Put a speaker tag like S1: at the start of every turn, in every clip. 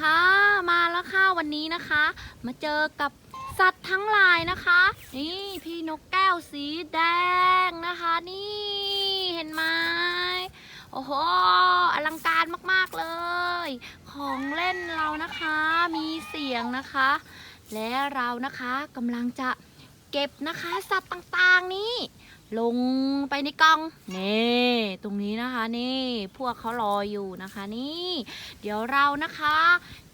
S1: ค่ะมาแล้วค่ะวันนี้นะคะ มาเจอกับสัตว์ทั้งหลายนะคะ นี่พี่นกแก้วสีแดงนะคะ นี่เห็นไหมโอ้โหอลังการมากๆเลย ของเล่นเรานะคะมีเสียงนะคะ และเรานะคะกำลังจะ เก็บนะคะ สัตว์ต่างๆนี้ ลงไปในกล่องนี่ตรงนี้นะคะนี่ พวกเขารออยู่นะคะนี่ เดี๋ยวเรานะคะ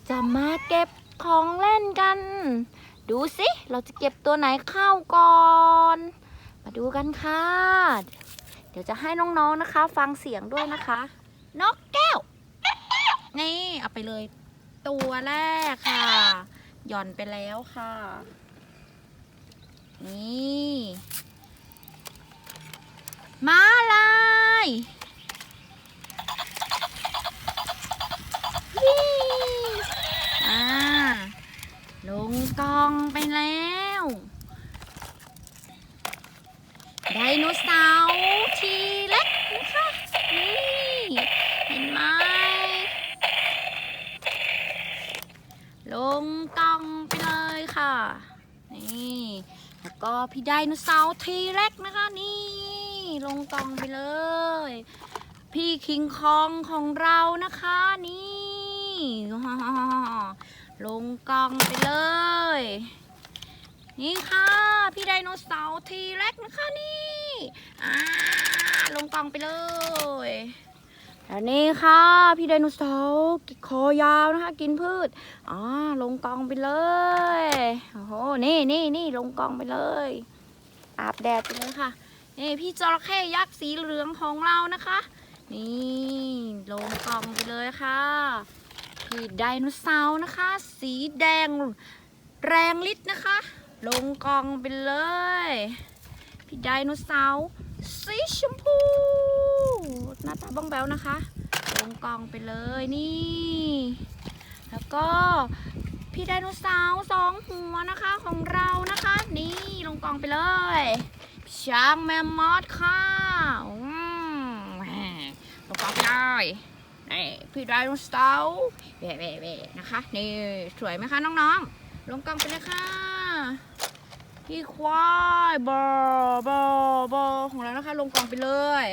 S1: จะมาเก็บของเล่นกัน ดูสิเราจะเก็บตัวไหนเข้าก่อน มาดูกันค่ะ เดี๋ยวจะให้น้องๆนะคะ ฟังเสียงด้วยนะคะ นกแก้ว นี่เอาไปเลย ตัวแรกค่ะ หย่อนไปแล้วค่ะ นี่ม้าลายยี่อ่าลงกองไปแล้วไดโนเสาร์ทีเล็กนะคะนี่เห็นไหมลงกองไปเลยค่ะ ก็พี่ไดโนเสาร์ทีเล็กนะคะนี่ ลงกองไปเลย พี่คิงคองของเรานะคะนี่ลงกองไปเลย นี่ค่ะ พี่ไดโนเสาร์ทีเล็กนะคะนี่ลงกองไปเลย แล้วนี่ค่ะ พี่ไดโนเสาร์คอยาวนะคะ กินพืชอ่าลงกองไปเลยโอ้โหนี่นี่นี่ลงกองไปเลยอาบแดดไปเลยค่ะนี่พี่จระเข้ยักษ์สีเหลืองของเรานะคะ นี่ลงกองไปเลยค่ะพี่ไดโนเสาร์นะคะ สีแดงแรงฤทธิ์นะคะ ลงกองไปเลย พี่ไดโนเสาร์สีชมพู หน้าตาบ้องแบวนะคะ ลงกองไปเลยนี่ แล้วก็พี่ไดโนเสาร์สองหัวนะคะของเรานะคะ นี่ลงกองไปเลยช้างแมมมอสค่ะอืมลงกองไปเลยนี่พี่ไดโนเสาร์เว่เว่เว่นะคะ นี่สวยไหมคะน้องๆ ลงกองไปเลยค่ะพี่ควายบอบอบอของเรานะคะ ลงกองไปเลย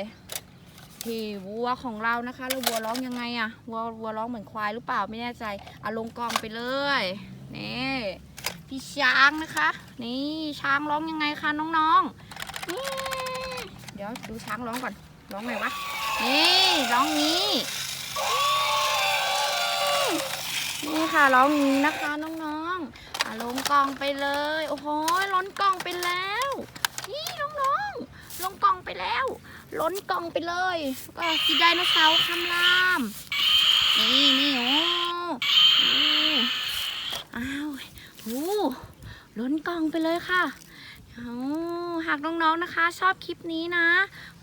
S1: พี่วัวของเรานะคะแล้ววัวร้องยังไงอะวัววัวร้องเหมือนควายหรือเปล่าไม่แน่ใจเอาลงกองไปเลยนี่พี่ช้างนะคะ นี่ช้างร้องยังไงคะน้องๆนี่เดี๋ยวดูช้างร้องก่อนร้องไงวะนี่ร้องนี้นี่ค่ะร้องนี้นะคะน้องๆอะลงกองไปเลยโอ้โหล้นกองไปแล้ว นี่น้องๆลงกองไปแล้ว ล้นกล่องไปเลย ก็กินไดโนเสาร์คำราม นี่นี่โอ้อ้อ้าวโอ้ล้นกล่องไปเลยค่ะเอาหากน้องๆนะคะ ชอบคลิปนี้นะ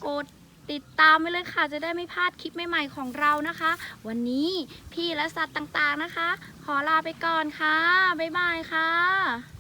S1: กดติดตามไว้เลยค่ะ จะได้ไม่พลาดคลิปใหม่ๆของเรานะคะ วันนี้พี่และสัตว์ต่างๆนะคะ ขอลาไปก่อนค่ะ บ๊ายบายค่ะ